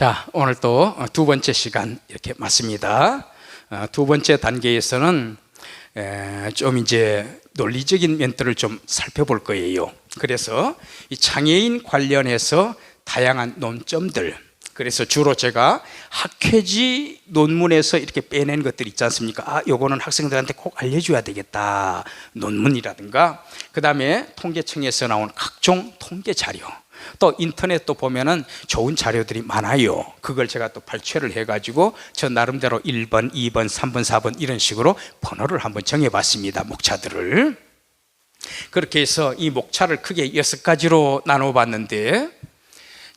자, 오늘 또 두 번째 시간 이렇게 맞습니다. 어, 두 번째 단계에서는 에, 좀 이제 논리적인 멘트를 좀 살펴볼 거예요. 그래서 이 장애인 관련해서 다양한 논점들, 그래서 주로 제가 학회지 논문에서 이렇게 빼낸 것들 있지 않습니까? 아, 요거는 학생들한테 꼭 알려줘야 되겠다. 논문이라든가, 그 다음에 통계청에서 나온 각종 통계 자료, 또 인터넷도 보면은 좋은 자료들이 많아요. 그걸 제가 또 발췌를 해가지고 저 나름대로 1번, 2번, 3번, 4번 이런 식으로 번호를 한번 정해봤습니다. 목차들을. 그렇게 해서 이 목차를 크게 여섯 가지로 나눠봤는데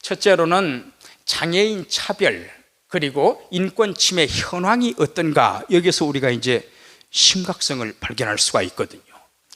첫째로는 장애인 차별 그리고 인권 침해 현황이 어떤가 여기서 우리가 이제 심각성을 발견할 수가 있거든요.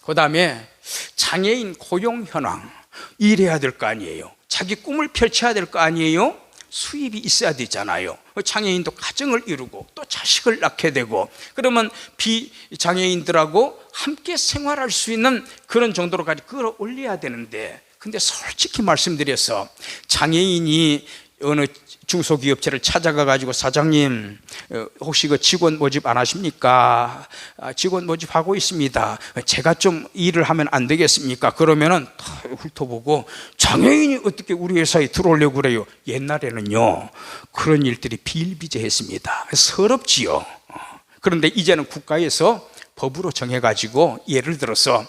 그 다음에 장애인 고용 현황 일해야 될 거 아니에요. 자기 꿈을 펼쳐야 될 거 아니에요. 수입이 있어야 되잖아요. 장애인도 가정을 이루고 또 자식을 낳게 되고 그러면 비장애인들하고 함께 생활할 수 있는 그런 정도로까지 끌어올려야 되는데 근데 솔직히 말씀드려서 장애인이 어느 중소기업체를 찾아가 가지고 사장님 어, 혹시 그 직원 모집 안 하십니까? 아, 직원 모집하고 있습니다. 제가 좀 일을 하면 안 되겠습니까? 그러면은 다 훑어보고 장애인이 어떻게 우리 회사에 들어오려고 그래요? 옛날에는요 그런 일들이 비일비재했습니다. 서럽지요. 어, 그런데 이제는 국가에서 법으로 정해가지고 예를 들어서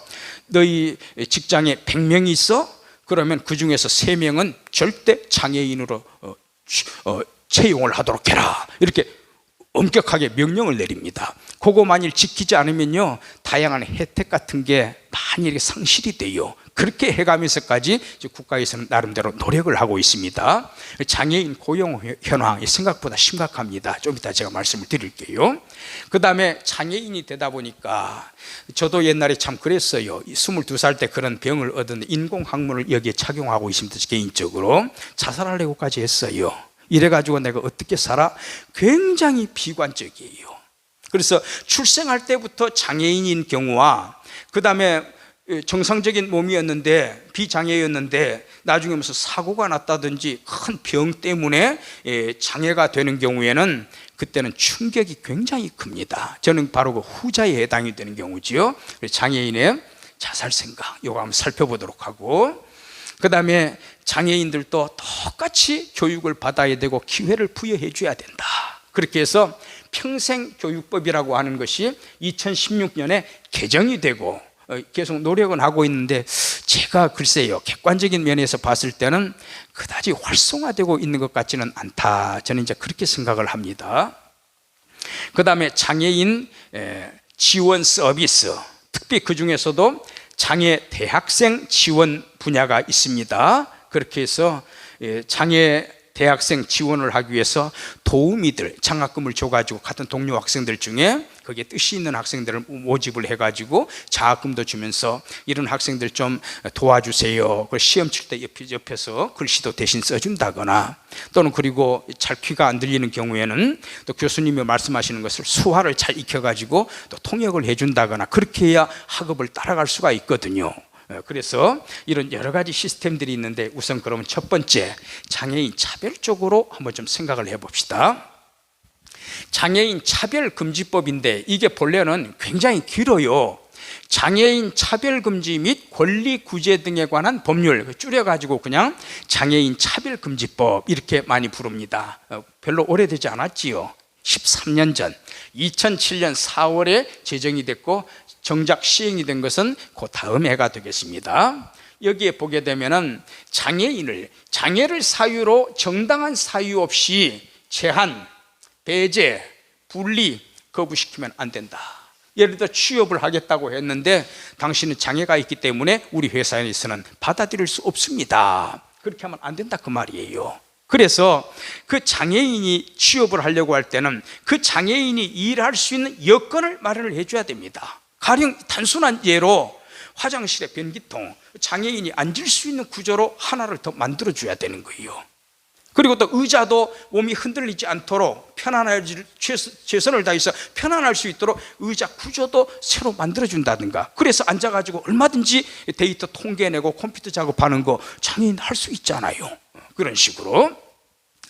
너희 직장에 100명이 있어? 그러면 그 중에서 3명은 절대 장애인으로 어, 어, 채용을 하도록 해라. 이렇게 엄격하게 명령을 내립니다. 그거 만일 지키지 않으면요, 다양한 혜택 같은 게 많이 상실이 돼요. 그렇게 해가면서까지 국가에서는 나름대로 노력을 하고 있습니다. 장애인 고용 현황이 생각보다 심각합니다. 좀 이따 제가 말씀을 드릴게요. 그 다음에 장애인이 되다 보니까 저도 옛날에 참 그랬어요. 22살 때 그런 병을 얻은 인공학문을 여기에 착용하고 있습니다. 개인적으로. 자살하려고까지 했어요. 이래가지고 내가 어떻게 살아? 굉장히 비관적이에요. 그래서 출생할 때부터 장애인인 경우와 그 다음에 정상적인 몸이었는데 비장애였는데 나중에 무슨 사고가 났다든지 큰 병 때문에 장애가 되는 경우에는 그때는 충격이 굉장히 큽니다. 저는 바로 그 후자에 해당이 되는 경우지요. 장애인의 자살 생각 이거 한번 살펴보도록 하고 그 다음에 장애인들도 똑같이 교육을 받아야 되고 기회를 부여해 줘야 된다. 그렇게 해서 평생 교육법이라고 하는 것이 2016년에 개정이 되고 어, 계속 노력은 하고 있는데 제가 글쎄요 객관적인 면에서 봤을 때는 그다지 활성화되고 있는 것 같지는 않다. 저는 이제 그렇게 생각을 합니다. 그 다음에 장애인 지원 서비스 특히 그 중에서도 장애 대학생 지원 분야가 있습니다. 그렇게 해서 장애 대학생 지원을 하기 위해서 도우미들 장학금을 줘가지고 같은 동료 학생들 중에 거기에 뜻이 있는 학생들을 모집을 해가지고 장학금도 주면서 이런 학생들 좀 도와주세요. 그 시험 칠 때 옆에서 글씨도 대신 써준다거나 또는 그리고 잘 귀가 안 들리는 경우에는 또 교수님이 말씀하시는 것을 수화를 잘 익혀가지고 또 통역을 해준다거나 그렇게 해야 학업을 따라갈 수가 있거든요. 어, 그래서 이런 여러 가지 시스템들이 있는데 우선 그러면 첫 번째 장애인 차별 쪽으로 한번 좀 생각을 해봅시다. 장애인 차별금지법인데 이게 본래는 굉장히 길어요. 장애인 차별금지 및 권리구제 등에 관한 법률 줄여가지고 그냥 장애인 차별금지법 이렇게 많이 부릅니다. 어, 별로 오래되지 않았지요. 13년 전 2007년 4월에 제정이 됐고 정작 시행이 된 것은 그 다음 해가 되겠습니다. 여기에 보게 되면은 장애인을 장애를 사유로 정당한 사유 없이 제한, 배제, 분리, 거부시키면 안 된다. 예를 들어 취업을 하겠다고 했는데 당신은 장애가 있기 때문에 우리 회사에서는 받아들일 수 없습니다. 그렇게 하면 안 된다 그 말이에요. 그래서 그 장애인이 취업을 하려고 할 때는 그 장애인이 일할 수 있는 여건을 마련을 해줘야 됩니다. 가령 단순한 예로 화장실에 변기통, 장애인이 앉을 수 있는 구조로 하나를 더 만들어줘야 되는 거예요. 그리고 또 의자도 몸이 흔들리지 않도록 편안할 최선을 다해서 편안할 수 있도록 의자 구조도 새로 만들어준다든가 그래서 앉아가지고 얼마든지 데이터 통계내고 컴퓨터 작업하는 거 장애인 할 수 있잖아요. 그런 식으로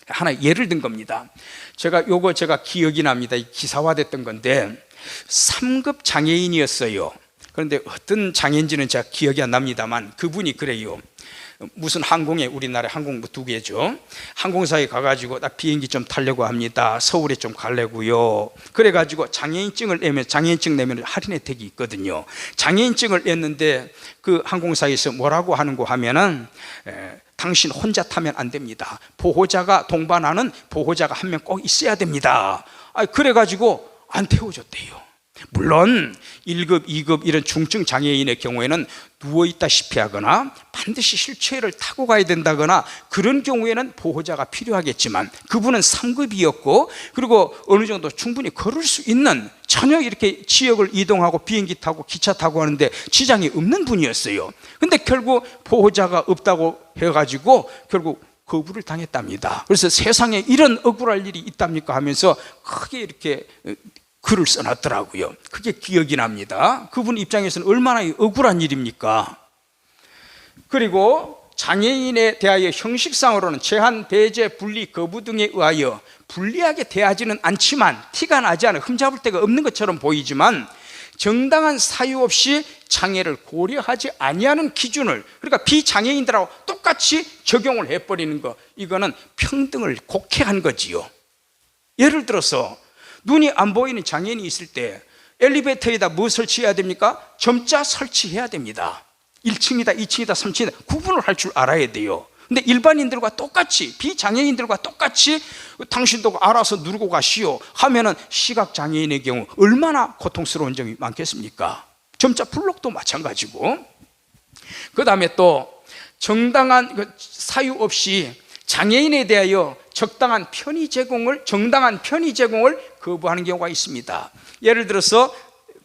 하나 예를 든 겁니다. 제가 요거 제가 기억이 납니다. 이 기사화됐던 건데 3급 장애인이었어요. 그런데 어떤 장애인지는 제가 기억이 안 납니다만 그분이 그래요. 무슨 항공에 우리나라 항공 두 개죠. 항공사에 가가지고 나 비행기 좀 타려고 합니다. 서울에 좀 가려고요. 그래가지고 장애인증을 내면 장애인증 내면 할인 혜택이 있거든요. 장애인증을 냈는데 그 항공사에서 뭐라고 하는 거 하면은 에, 당신 혼자 타면 안 됩니다. 보호자가 동반하는 보호자가 한 명 꼭 있어야 됩니다. 아 그래가지고 안 태워줬대요. 물론 1급, 2급 이런 중증 장애인의 경우에는 누워 있다시피 하거나 반드시 휠체어를 타고 가야 된다거나 그런 경우에는 보호자가 필요하겠지만 그분은 3급이었고 그리고 어느 정도 충분히 걸을 수 있는 전혀 이렇게 지역을 이동하고 비행기 타고 기차 타고 하는데 지장이 없는 분이었어요. 근데 결국 보호자가 없다고 해가지고 결국 거부를 당했답니다. 그래서 세상에 이런 억울할 일이 있답니까 하면서 크게 이렇게 글을 써놨더라고요. 그게 기억이 납니다. 그분 입장에서는 얼마나 억울한 일입니까? 그리고 장애인에 대하여 형식상으로는 제한, 배제, 분리, 거부 등에 의하여 불리하게 대하지는 않지만 티가 나지 않아 흠잡을 데가 없는 것처럼 보이지만 정당한 사유 없이 장애를 고려하지 아니하는 기준을 그러니까 비장애인들하고 똑같이 적용을 해버리는 거 이거는 평등을 곡해한 거지요. 예를 들어서 눈이 안 보이는 장애인이 있을 때 엘리베이터에다 뭐 설치해야 됩니까? 점자 설치해야 됩니다. 1층이다, 2층이다, 3층이다 구분을 할 줄 알아야 돼요. 근데 일반인들과 똑같이 비장애인들과 똑같이 당신도 알아서 누르고 가시오 하면은 시각 장애인의 경우 얼마나 고통스러운 점이 많겠습니까? 점자 블록도 마찬가지고 그 다음에 또 정당한 그 사유 없이 장애인에 대하여 적당한 편의 제공을 정당한 편의 제공을 거부하는 경우가 있습니다. 예를 들어서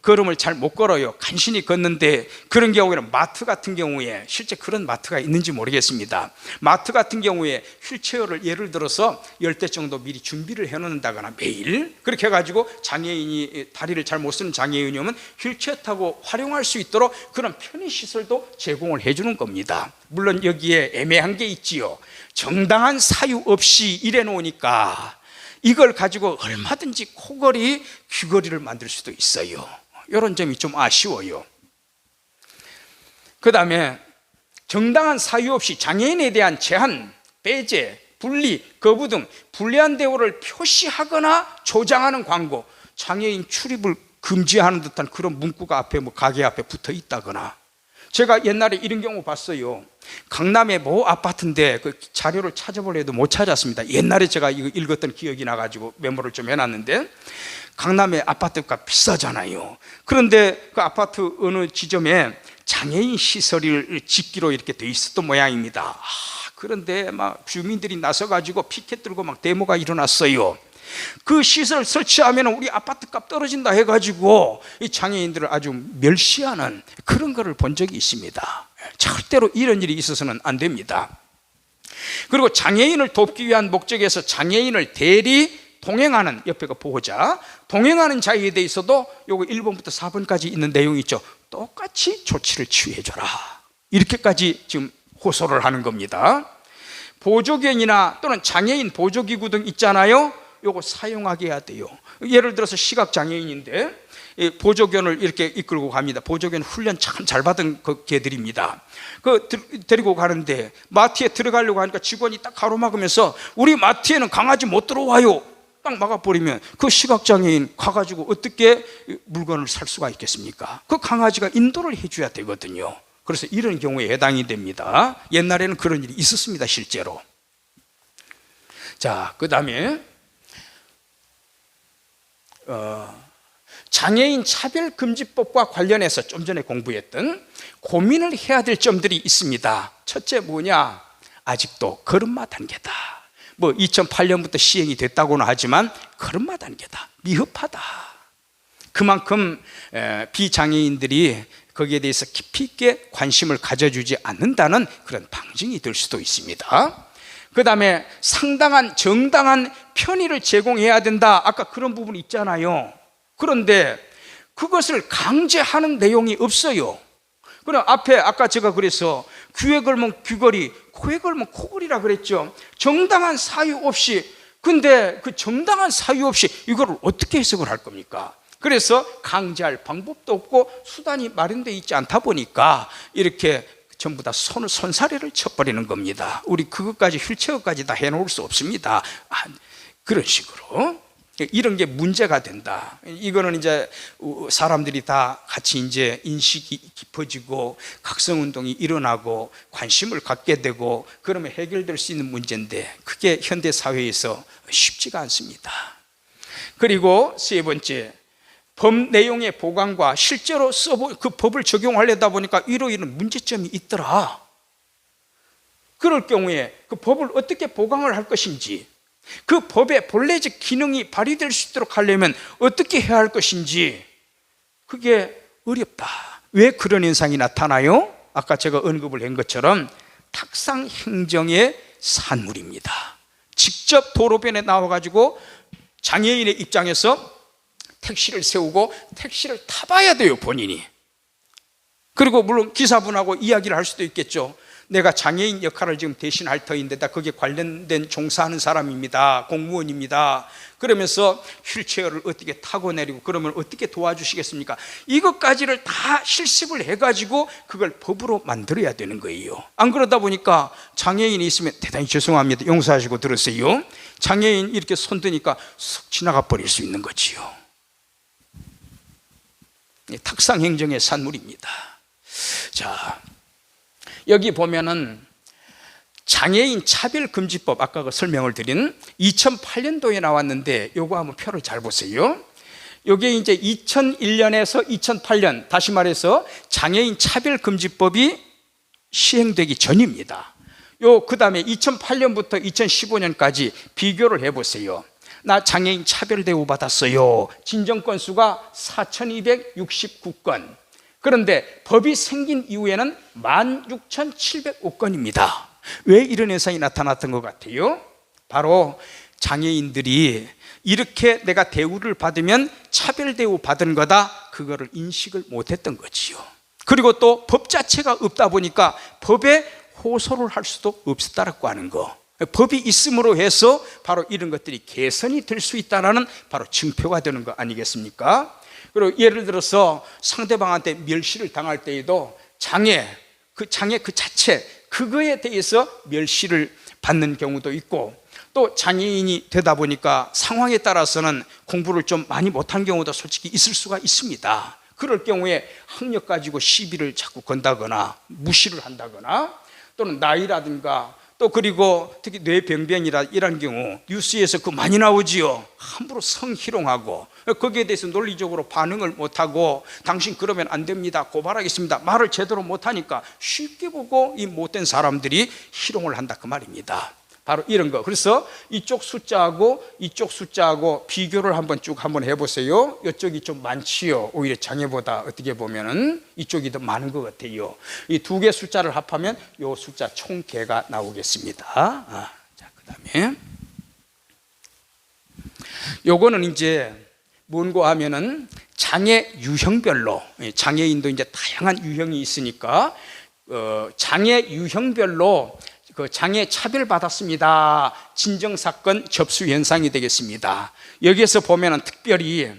걸음을 잘 못 걸어요. 간신히 걷는데 그런 경우에는 마트 같은 경우에 실제 그런 마트가 있는지 모르겠습니다. 마트 같은 경우에 휠체어를 예를 들어서 열대 정도 미리 준비를 해 놓는다거나 매일 그렇게 해 가지고 장애인이 다리를 잘 못 쓰는 장애인이 오면 휠체어 타고 활용할 수 있도록 그런 편의 시설도 제공을 해 주는 겁니다. 물론 여기에 애매한 게 있지요. 정당한 사유 없이 일해 놓으니까 이걸 가지고 얼마든지 코걸이, 귀걸이를 만들 수도 있어요. 이런 점이 좀 아쉬워요. 그 다음에 정당한 사유 없이 장애인에 대한 제한, 배제, 분리, 거부 등 불리한 대우를 표시하거나 조장하는 광고, 장애인 출입을 금지하는 듯한 그런 문구가 앞에 뭐 가게 앞에 붙어 있다거나 제가 옛날에 이런 경우 봤어요. 강남의 모 아파트인데 그 자료를 찾아보려 해도 못 찾았습니다. 옛날에 제가 이거 읽었던 기억이 나가지고 메모를 좀 해놨는데 강남의 아파트가 비싸잖아요. 그런데 그 아파트 어느 지점에 장애인 시설을 짓기로 이렇게 돼 있었던 모양입니다. 아, 그런데 막 주민들이 나서가지고 피켓 들고 막 데모가 일어났어요. 그 시설 설치하면 우리 아파트 값 떨어진다 해가지고 이 장애인들을 아주 멸시하는 그런 것을 본 적이 있습니다. 절대로 이런 일이 있어서는 안 됩니다. 그리고 장애인을 돕기 위한 목적에서 장애인을 대리 동행하는 옆에가 보호자 동행하는 자에 대해서도 요거 1번부터 4번까지 있는 내용이 있죠. 똑같이 조치를 취해 줘라. 이렇게까지 지금 호소를 하는 겁니다. 보조견이나 또는 장애인 보조기구 등 있잖아요. 요거 사용하게 해야 돼요. 예를 들어서 시각 장애인인데 보조견을 이렇게 이끌고 갑니다. 보조견 훈련 참 잘 받은 그 개들입니다. 그 데리고 가는데 마트에 들어가려고 하니까 직원이 딱 가로막으면서 우리 마트에는 강아지 못 들어와요. 딱 막아버리면 그 시각장애인 가가지고 어떻게 물건을 살 수가 있겠습니까? 그 강아지가 인도를 해줘야 되거든요. 그래서 이런 경우에 해당이 됩니다. 옛날에는 그런 일이 있었습니다, 실제로. 자, 그 다음에 어, 장애인 차별금지법과 관련해서 좀 전에 공부했던 고민을 해야 될 점들이 있습니다. 첫째 뭐냐? 아직도 걸음마 단계다. 뭐 2008년부터 시행이 됐다고는 하지만 걸음마 단계다. 미흡하다. 그만큼 비장애인들이 거기에 대해서 깊이 있게 관심을 가져주지 않는다는 그런 방증이 될 수도 있습니다. 그 다음에 상당한 정당한 편의를 제공해야 된다. 아까 그런 부분이 있잖아요. 그런데 그것을 강제하는 내용이 없어요. 그럼 앞에 아까 제가 그래서 귀에 걸면 귀걸이, 코에 걸면 코걸이라 그랬죠. 정당한 사유 없이 근데 그 정당한 사유 없이 이거를 어떻게 해석을 할 겁니까? 그래서 강제할 방법도 없고 수단이 마련되어 있지 않다 보니까 이렇게 전부 다 손을 손사래를 쳐버리는 겁니다. 우리 그것까지 휠체어까지 다 해놓을 수 없습니다. 아, 그런 식으로 이런 게 문제가 된다. 이거는 이제 사람들이 다 같이 이제 인식이 깊어지고 각성 운동이 일어나고 관심을 갖게 되고 그러면 해결될 수 있는 문제인데 그게 현대 사회에서 쉽지가 않습니다. 그리고 세 번째 법 내용의 보강과 실제로 써보 그 법을 적용하려다 보니까 이로 인한 문제점이 있더라. 그럴 경우에 그 법을 어떻게 보강을 할 것인지 그 법의 본래적 기능이 발휘될 수 있도록 하려면 어떻게 해야 할 것인지 그게 어렵다. 왜 그런 현상이 나타나요? 아까 제가 언급을 한 것처럼 탁상 행정의 산물입니다. 직접 도로변에 나와가지고 장애인의 입장에서 택시를 세우고 택시를 타봐야 돼요, 본인이. 그리고 물론 기사분하고 이야기를 할 수도 있겠죠. 내가 장애인 역할을 지금 대신할 터인데다 거기에 관련된 종사하는 사람입니다. 공무원입니다. 그러면서 휠체어를 어떻게 타고 내리고 그러면 어떻게 도와주시겠습니까? 이것까지를 다 실습을 해가지고 그걸 법으로 만들어야 되는 거예요. 안 그러다 보니까 장애인이 있으면 대단히 죄송합니다. 용서하시고 들으세요. 장애인 이렇게 손 드니까 쏙 지나가 버릴 수 있는 거지요. 탁상 행정의 산물입니다. 자, 여기 보면은 장애인 차별금지법 아까 그 설명을 드린 2008년도에 나왔는데 요거 한번 표를 잘 보세요. 요게 이제 2001년에서 2008년 다시 말해서 장애인 차별금지법이 시행되기 전입니다. 요 그다음에 2008년부터 2015년까지 비교를 해 보세요. 나 장애인 차별 대우 받았어요. 진정 건수가 4,269건. 그런데 법이 생긴 이후에는 16,705건입니다. 왜 이런 현상이 나타났던 것 같아요? 바로 장애인들이 이렇게 내가 대우를 받으면 차별 대우 받은 거다. 그거를 인식을 못 했던 거지요. 그리고 또 법 자체가 없다 보니까 법에 호소를 할 수도 없었다라고 하는 거. 법이 있음으로 해서 바로 이런 것들이 개선이 될 수 있다는 바로 증표가 되는 거 아니겠습니까? 그리고 예를 들어서 상대방한테 멸시를 당할 때에도 장애, 그 장애 그 자체, 그거에 대해서 멸시를 받는 경우도 있고 또 장애인이 되다 보니까 상황에 따라서는 공부를 좀 많이 못한 경우도 솔직히 있을 수가 있습니다. 그럴 경우에 학력 가지고 시비를 자꾸 건다거나 무시를 한다거나 또는 나이라든가 또 그리고 특히 뇌병변이라 이런 경우 뉴스에서 그 많이 나오지요. 함부로 성희롱하고 거기에 대해서 논리적으로 반응을 못하고 당신 그러면 안 됩니다. 고발하겠습니다. 말을 제대로 못하니까 쉽게 보고 이 못된 사람들이 희롱을 한다 그 말입니다. 바로 이런 거. 그래서 이쪽 숫자하고 이쪽 숫자하고 비교를 한번 쭉 한번 해보세요. 이쪽이 좀 많지요. 오히려 장애보다 어떻게 보면은 이쪽이 더 많은 것 같아요. 이 두 개 숫자를 합하면 요 숫자 총 개가 나오겠습니다. 아, 자, 그 다음에 요거는 이제 뭔고 하면은 장애 유형별로 예, 장애인도 이제 다양한 유형이 있으니까 어, 장애 유형별로 그 장애 차별받았습니다. 진정사건 접수 현상이 되겠습니다. 여기에서 보면은 특별히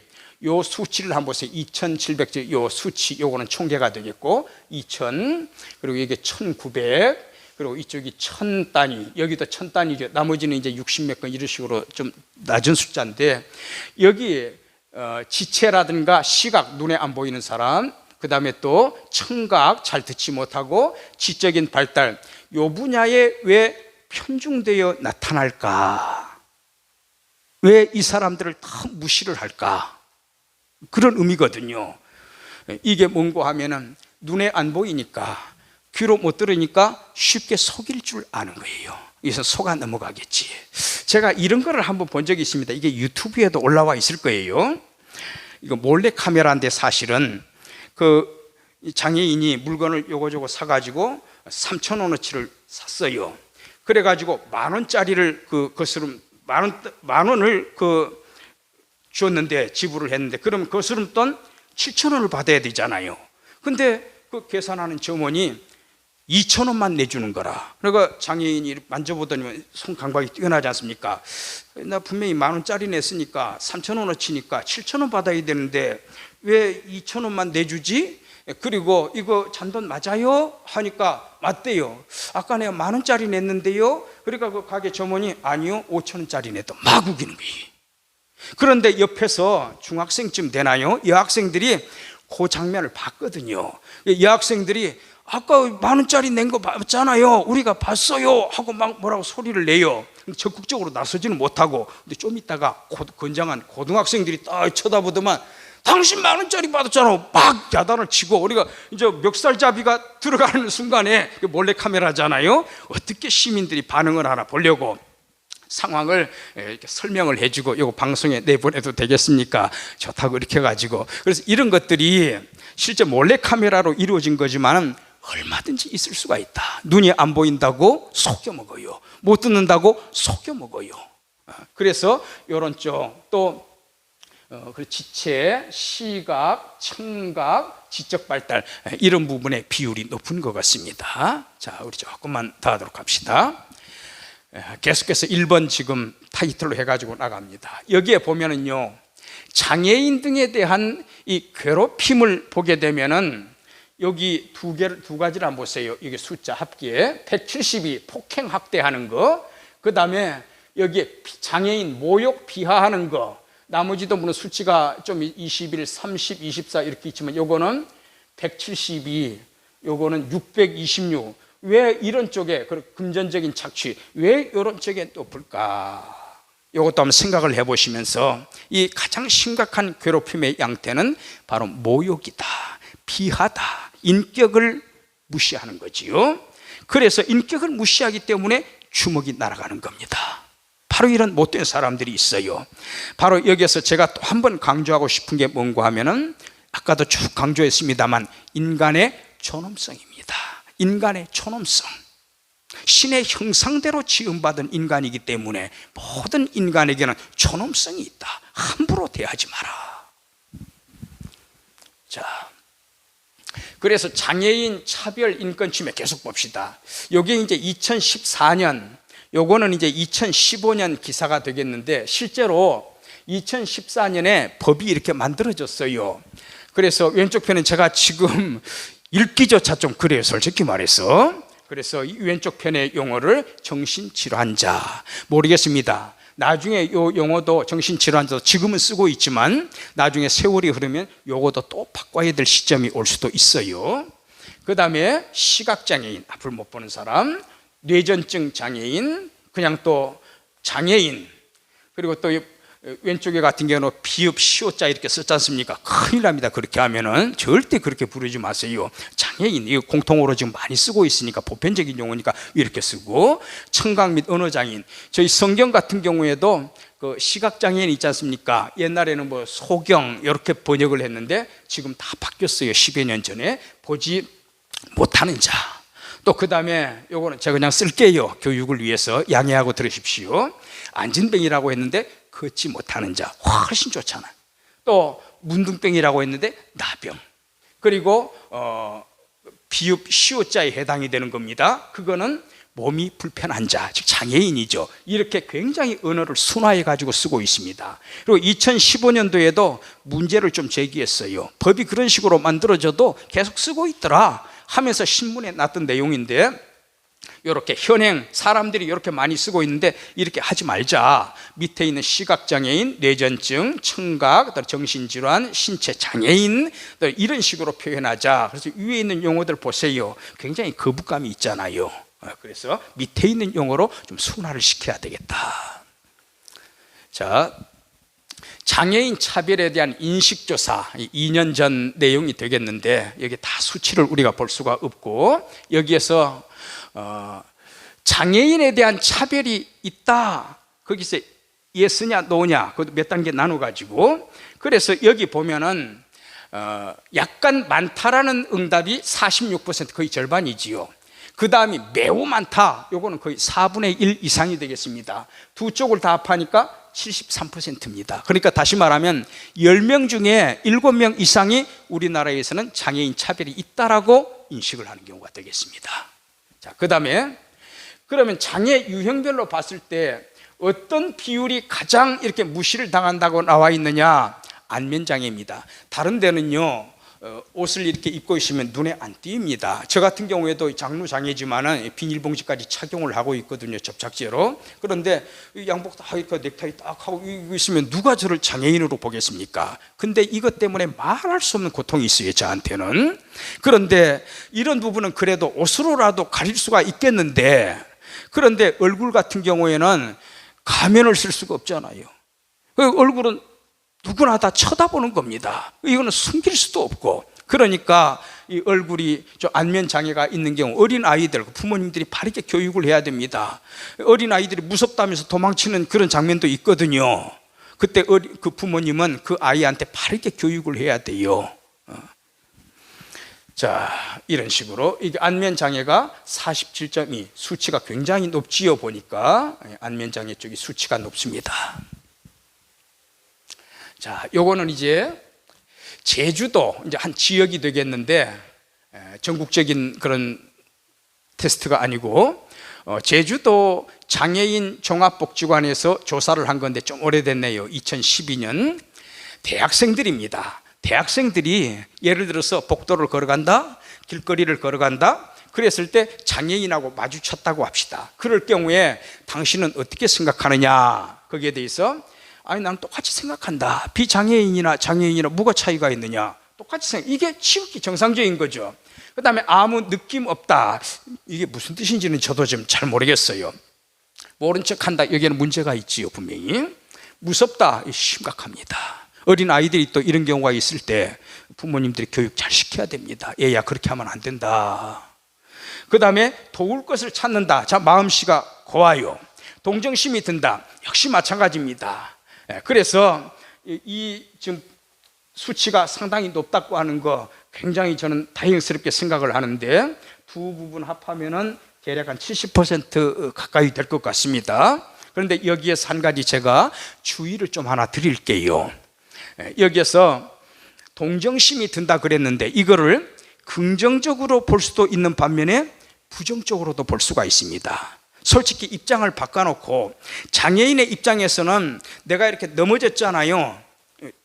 요 수치를 한번 보세요. 2,700, 요 수치, 요거는 총계가 되겠고, 2,000, 그리고 이게 1,900, 그리고 이쪽이 1,000 단위, 여기도 1,000 단위죠. 나머지는 이제 60몇 건 이런 식으로 좀 낮은 숫자인데, 여기 어, 지체라든가 시각, 눈에 안 보이는 사람, 그 다음에 또 청각, 잘 듣지 못하고, 지적인 발달, 요 분야에 왜 편중되어 나타날까? 왜 이 사람들을 다 무시를 할까? 그런 의미거든요. 이게 뭔고 하면은 눈에 안 보이니까 귀로 못 들으니까 쉽게 속일 줄 아는 거예요. 그래서 속아 넘어가겠지. 제가 이런 거를 한번 본 적이 있습니다. 이게 유튜브에도 올라와 있을 거예요. 이거 몰래 카메라인데 사실은 그 장애인이 물건을 요거저거 사가지고 3천 원어치를 샀어요. 그래가지고 만 원짜리를 그 것으로 만 원, 만 원을 그 줬는데 지불을 했는데 그럼 거스름 돈 7천 원을 받아야 되잖아요. 근데 그 계산하는 점원이 2천 원만 내주는 거라. 그러니까 장애인이 만져보더니 손 감각이 뛰어나지 않습니까? 나 분명히 만 원짜리 냈으니까 3천 원어치니까 7천 원 받아야 되는데 왜 2천 원만 내주지? 그리고 이거 잔돈 맞아요? 하니까 맞대요. 아까 내가 만 원짜리 냈는데요. 그러니까 그 가게 점원이 아니요 5천 원짜리 냈다. 막 우기는 거예요. 그런데 옆에서 중학생쯤 되나요? 여학생들이 그 장면을 봤거든요. 여학생들이 아까 만 원짜리 낸 거 봤잖아요. 우리가 봤어요. 하고 막 뭐라고 소리를 내요. 적극적으로 나서지는 못하고 근데 좀 있다가 고, 건장한 고등학생들이 딱 쳐다보더만 당신 만 원짜리 받았잖아. 막 야단을 치고 우리가 이제 멱살잡이가 들어가는 순간에 몰래 카메라잖아요. 어떻게 시민들이 반응을 하나 보려고 상황을 이렇게 설명을 해주고 이거 방송에 내보내도 되겠습니까? 좋다고 이렇게 해가지고 그래서 이런 것들이 실제 몰래 카메라로 이루어진 거지만은 얼마든지 있을 수가 있다. 눈이 안 보인다고 속여 먹어요. 못 듣는다고 속여 먹어요. 그래서 이런 쪽 또 어, 그 지체, 시각, 청각, 지적 발달 이런 부분의 비율이 높은 것 같습니다. 자, 우리 조금만 더 하도록 합시다. 계속해서 1번 지금 타이틀로 해가지고 나갑니다. 여기에 보면은요, 장애인 등에 대한 이 괴롭힘을 보게 되면은 여기 두 개를 두 가지를 한번 보세요. 이게 숫자 합계 172 폭행 학대하는 거, 그 다음에 여기에 장애인 모욕 비하하는 거, 나머지도 물론 수치가 좀 21, 30, 24 이렇게 있지만 요거는 172, 요거는 626. 왜 이런 쪽에 그 금전적인 착취, 왜 이런 쪽에 높을까? 이것도 한번 생각을 해보시면서 이 가장 심각한 괴롭힘의 양태는 바로 모욕이다, 비하다, 인격을 무시하는 거지요. 그래서 인격을 무시하기 때문에 주먹이 날아가는 겁니다. 바로 이런 못된 사람들이 있어요. 바로 여기에서 제가 또 한 번 강조하고 싶은 게 뭔가 하면은 아까도 쭉 강조했습니다만 인간의 존엄성입니다. 인간의 존엄성. 신의 형상대로 지음받은 인간이기 때문에 모든 인간에게는 존엄성이 있다. 함부로 대하지 마라. 자. 그래서 장애인 차별 인권 침해 계속 봅시다. 여기 이제 2014년 요거는 이제 2015년 기사가 되겠는데 실제로 2014년에 법이 이렇게 만들어졌어요. 그래서 왼쪽 편은 제가 지금 읽기조차 좀 그래요. 솔직히 말해서. 그래서 이 왼쪽 편의 용어를 정신질환자 모르겠습니다. 나중에 요 용어도 정신질환자 지금은 쓰고 있지만 나중에 세월이 흐르면 요거도 또 바꿔야 될 시점이 올 수도 있어요. 그 다음에 시각장애인 앞을 못 보는 사람 뇌전증 장애인, 그냥 또 장애인, 그리고 또 왼쪽에 같은 경우는 비읍 시오자 이렇게 썼지 않습니까? 큰일 납니다. 그렇게 하면은 절대 그렇게 부르지 마세요. 장애인 이거 공통어로 지금 많이 쓰고 있으니까 보편적인 용어니까 이렇게 쓰고 청각 및 언어 장애인. 저희 성경 같은 경우에도 그 시각 장애인 있지 않습니까? 옛날에는 뭐 소경 이렇게 번역을 했는데 지금 다 바뀌었어요. 10여 년 전에 보지 못하는 자. 또 그 다음에 요거는 제가 그냥 쓸게요. 교육을 위해서 양해하고 들으십시오. 안진병이라고 했는데 걷지 못하는 자 훨씬 좋잖아. 또 문둥병이라고 했는데 나병. 그리고 어, 비읍 시오자에 해당이 되는 겁니다. 그거는 몸이 불편한 자, 즉 장애인이죠. 이렇게 굉장히 언어를 순화해 가지고 쓰고 있습니다. 그리고 2015년도에도 문제를 좀 제기했어요. 법이 그런 식으로 만들어져도 계속 쓰고 있더라. 하면서 신문에 났던 내용인데 이렇게 현행 사람들이 이렇게 많이 쓰고 있는데 이렇게 하지 말자. 밑에 있는 시각 장애인, 뇌전증, 청각, 정신 질환, 신체 장애인 이런 식으로 표현하자. 그래서 위에 있는 용어들 보세요. 굉장히 거부감이 있잖아요. 어, 그래서 밑에 있는 용어로 좀 순화를 시켜야 되겠다. 자, 장애인 차별에 대한 인식조사 2년 전 내용이 되겠는데 여기 다 수치를 우리가 볼 수가 없고 여기에서 어, 장애인에 대한 차별이 있다 거기서 예스냐 노냐 몇 단계 나눠 가지고 그래서 여기 보면은 어, 약간 많다라는 응답이 46% 거의 절반이지요. 그 다음이 매우 많다. 요거는 거의 4분의 1 이상이 되겠습니다. 두 쪽을 다 합하니까 73%입니다. 그러니까 다시 말하면 10명 중에 7명 이상이 우리나라에서는 장애인 차별이 있다라고 인식을 하는 경우가 되겠습니다. 자, 그 다음에 그러면 장애 유형별로 봤을 때 어떤 비율이 가장 이렇게 무시를 당한다고 나와 있느냐? 안면 장애입니다. 다른 데는요, 어, 옷을 이렇게 입고 있으면 눈에 안 띄입니다. 저 같은 경우에도 장루 장애지만은 비닐봉지까지 착용을 하고 있거든요, 접착제로. 그런데 이 양복 다 이렇게 넥타이 딱 하고 있으면 누가 저를 장애인으로 보겠습니까? 근데 이것 때문에 말할 수 없는 고통이 있어요, 저한테는. 그런데 이런 부분은 그래도 옷으로라도 가릴 수가 있겠는데, 그런데 얼굴 같은 경우에는 가면을 쓸 수가 없잖아요. 그 얼굴은 누구나 다 쳐다보는 겁니다. 이거는 숨길 수도 없고. 그러니까 이 얼굴이 좀 안면 장애가 있는 경우 어린 아이들 부모님들이 바르게 교육을 해야 됩니다. 어린 아이들이 무섭다면서 도망치는 그런 장면도 있거든요. 그때 그 부모님은 그 아이한테 바르게 교육을 해야 돼요. 어. 자, 이런 식으로 이게 안면 장애가 47.2 수치가 굉장히 높지요 보니까 안면 장애 쪽이 수치가 높습니다. 자, 요거는 이제 제주도 이제 한 지역이 되겠는데 에, 전국적인 그런 테스트가 아니고 어, 제주도 장애인 종합복지관에서 조사를 한 건데 좀 오래됐네요. 2012년 대학생들입니다. 대학생들이 예를 들어서 복도를 걸어간다, 길거리를 걸어간다. 그랬을 때 장애인하고 마주쳤다고 합시다. 그럴 경우에 당신은 어떻게 생각하느냐? 거기에 대해서 아니 나는 똑같이 생각한다. 비장애인이나 장애인이나 뭐가 차이가 있느냐? 똑같이 생각. 이게 지극히 정상적인 거죠. 그다음에 아무 느낌 없다. 이게 무슨 뜻인지는 저도 좀잘 모르겠어요. 모른 척한다. 여기에는 문제가 있지요, 분명히. 무섭다. 심각합니다. 어린 아이들이 또 이런 경우가 있을 때 부모님들이 교육 잘 시켜야 됩니다. 얘야 그렇게 하면 안 된다. 그 다음에 도울 것을 찾는다. 자 마음씨가 고와요. 동정심이 든다. 역시 마찬가지입니다. 예, 그래서 이, 이 지금 수치가 상당히 높다고 하는 거 굉장히 저는 다행스럽게 생각을 하는데 두 부분 합하면은 대략 한 70% 가까이 될 것 같습니다. 그런데 여기에서 한 가지 제가 주의를 좀 하나 드릴게요. 예, 여기에서 동정심이 든다 그랬는데 이거를 긍정적으로 볼 수도 있는 반면에 부정적으로도 볼 수가 있습니다. 솔직히 입장을 바꿔놓고 장애인의 입장에서는 내가 이렇게 넘어졌잖아요.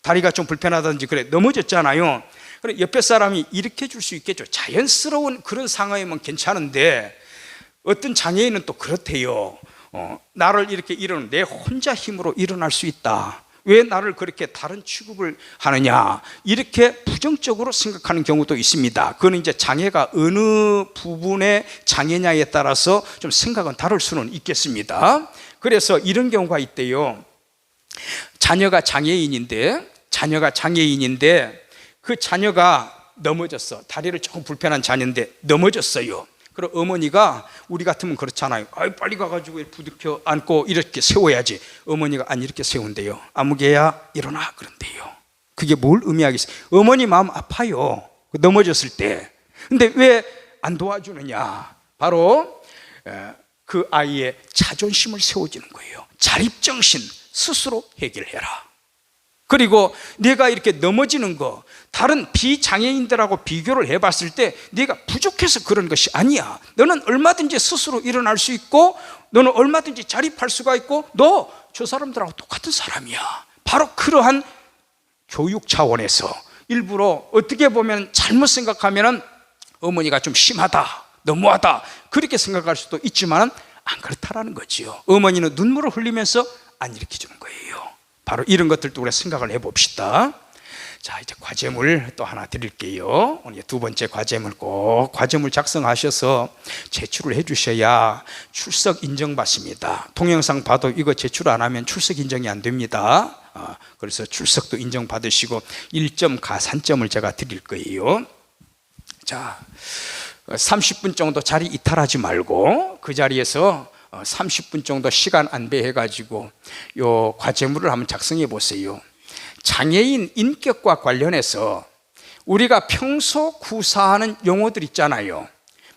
다리가 좀 불편하다든지 그래 넘어졌잖아요. 그래 옆에 사람이 이렇게 줄수 있겠죠. 자연스러운 그런 상황이면 괜찮은데 어떤 장애인은 또 그렇대요. 어, 나를 이렇게 일어나 내 혼자 힘으로 일어날 수 있다. 왜 나를 그렇게 다른 취급을 하느냐 이렇게 부정적으로 생각하는 경우도 있습니다. 그거는 이제 장애가 어느 부분의 장애냐에 따라서 좀 생각은 다를 수는 있겠습니다. 그래서 이런 경우가 있대요. 자녀가 장애인인데 자녀가 장애인인데 그 자녀가 넘어졌어. 다리를 조금 불편한 자녀인데 넘어졌어요. 그럼 어머니가 우리 같으면 그렇잖아요. 아이 빨리 가가지고 부딪혀 안고 이렇게 세워야지. 어머니가 안 이렇게 세운대요. 아무개야 일어나 그런데요. 그게 뭘 의미하겠어요? 어머니 마음 아파요. 넘어졌을 때. 근데 왜 안 도와주느냐? 바로 그 아이의 자존심을 세워주는 거예요. 자립정신 스스로 해결해라. 그리고 내가 이렇게 넘어지는 거 다른 비장애인들하고 비교를 해봤을 때 네가 부족해서 그런 것이 아니야. 너는 얼마든지 스스로 일어날 수 있고 너는 얼마든지 자립할 수가 있고 너 저 사람들하고 똑같은 사람이야. 바로 그러한 교육 차원에서 일부러 어떻게 보면 잘못 생각하면 어머니가 좀 심하다, 너무하다 그렇게 생각할 수도 있지만 안 그렇다라는 거지요. 어머니는 눈물을 흘리면서 안 일으켜 주는 거예요. 바로 이런 것들도 우리가 생각을 해봅시다. 자, 이제 과제물 또 하나 드릴게요. 오늘 두 번째 과제물 꼭 과제물 작성하셔서 제출을 해 주셔야 출석 인정받습니다. 동영상 봐도 이거 제출 안 하면 출석 인정이 안 됩니다. 아, 그래서 출석도 인정받으시고 1점 가산점을 제가 드릴 거예요. 자, 30분 정도 자리 이탈하지 말고 그 자리에서 30분 정도 시간 안배해 가지고 요 과제물을 한번 작성해 보세요. 장애인 인격과 관련해서 우리가 평소 구사하는 용어들 있잖아요.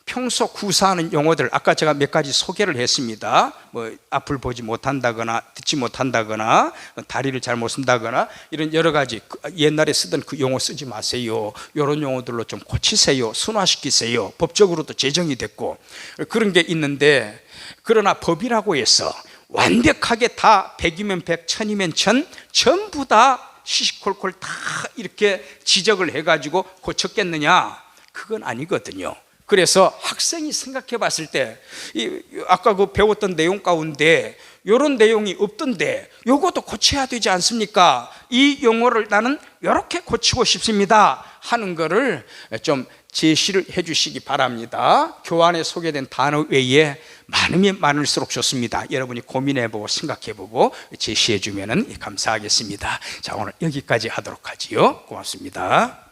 평소 구사하는 용어들 아까 제가 몇 가지 소개를 했습니다. 뭐 앞을 보지 못한다거나 듣지 못한다거나 다리를 잘 못 쓴다거나 이런 여러 가지 그 옛날에 쓰던 그 용어 쓰지 마세요. 이런 용어들로 좀 고치세요. 순화시키세요. 법적으로도 제정이 됐고 그런 게 있는데 그러나 법이라고 해서 완벽하게 다 백이면 백, 천이면 천 전부 다 시시콜콜 다 이렇게 지적을 해가지고 고쳤겠느냐? 그건 아니거든요. 그래서 학생이 생각해 봤을 때, 이, 아까 그 배웠던 내용 가운데 이런 내용이 없던데, 요것도 고쳐야 되지 않습니까? 이 용어를 나는 이렇게 고치고 싶습니다. 하는 거를 좀 제시를 해 주시기 바랍니다. 교환에 소개된 단어 외에 많으면 많을수록 좋습니다. 여러분이 고민해 보고 생각해 보고 제시해 주면 감사하겠습니다. 자, 오늘 여기까지 하도록 하지요. 고맙습니다.